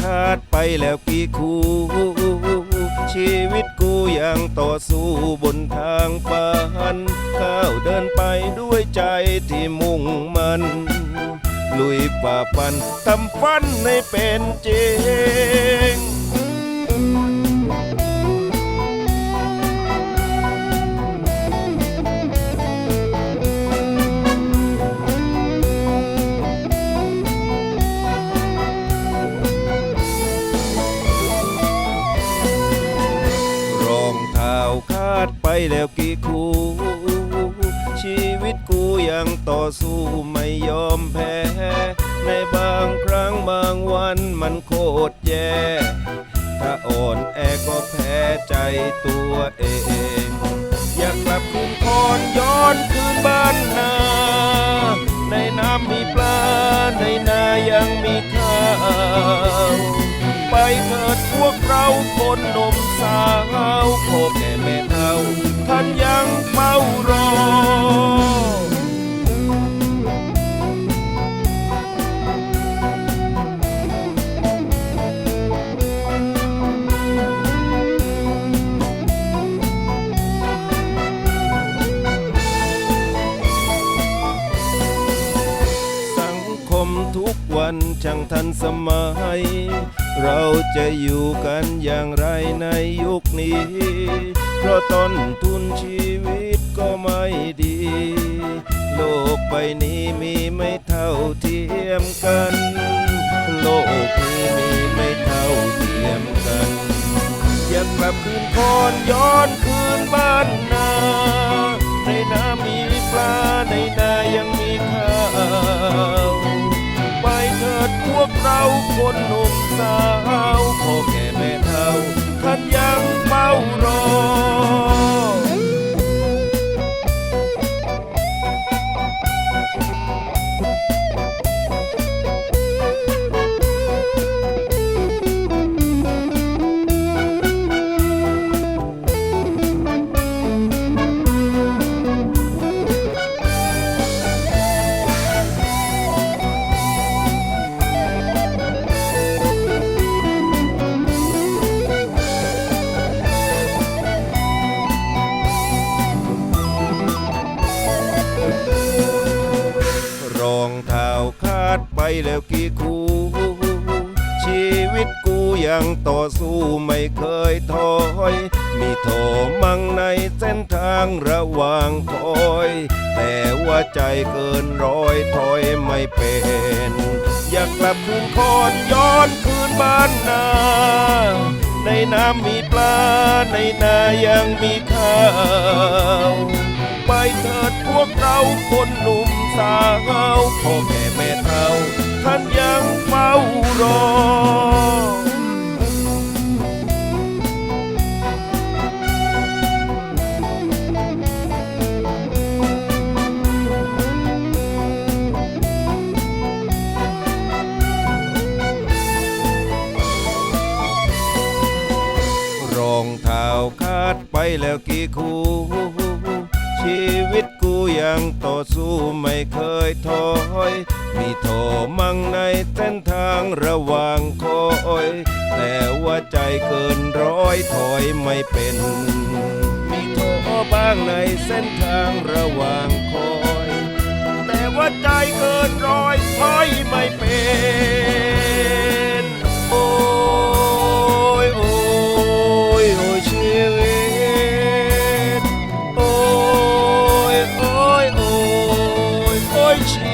คาดไปแล้วกี่คู่ ชีวิตกูยังต่อสู้บนทางฝันก้าวเดินไปด้วยใจที่มุ่งมันลุยฝ่าฟันทำฟันให้เป็นจริง แล้วกี่คู่ชีวิตกูยังต่อสู้ไม่ยอมแพ้ ในบางครั้งบางวันมันโคตรแย่ ถ้าอ่อนแอก็แพ้ใจตัวเอง อยากกลับคืนคอนย้อนคืนบ้านนา ในน้ำมีปลา ในนายังมีข้าวไปเถิดพวกเราคนหนุ่มสาวพ่อแก่แม่านยังเฝ้ารอ สังคมทุกวันช่างทันสมัย เราจะอยู่กันอย่างไรในยุคนี้ เพราะต้นทุนชีวิตก็ไม่ดี โลกใบนี้มีไม่เท่าเทียมกัน โลกนี้มีไม่เท่าเทียมกัน อยากกลับคืนคอนย้อนคืนบ้านนาในนามีปลาในนายังมีข้าวไปเถิดพวกเราคนหนุ่มสาวพ่อแก่แม่เฒ่า ท่านยังเฝ้ารอ องเท้าคาดไปแล้วกี่คู่ ชีวิตกูยังต่อสู้ไม่เคยถอย มีโถมังในเส้นทางระหว่างคอย แต่ว่าใจเกินร้อยถอยไม่เป็น อยากกลับคืนคอนย้อนคืนบ้านนาในน้ำมีปลาในนายังมีข้าว ไปเถิดพวกเราคนหนุ่มสาวพ่อแก่แม่เฒ่าท่านยังเฝ้ารอรองเท้าคาดไปแล้วกี่คู่ ชีวิตกูยังต่อสู้ไม่เคยถอย มีโถมั่งในเส้นทางระหว่างคอย แต่ว่าใจเกินร้อยถอยไม่เป็น มีโถบ้างในเส้นทางระหว่างคอย แต่ว่าใจเกินร้อยถอยไม่เป็น ต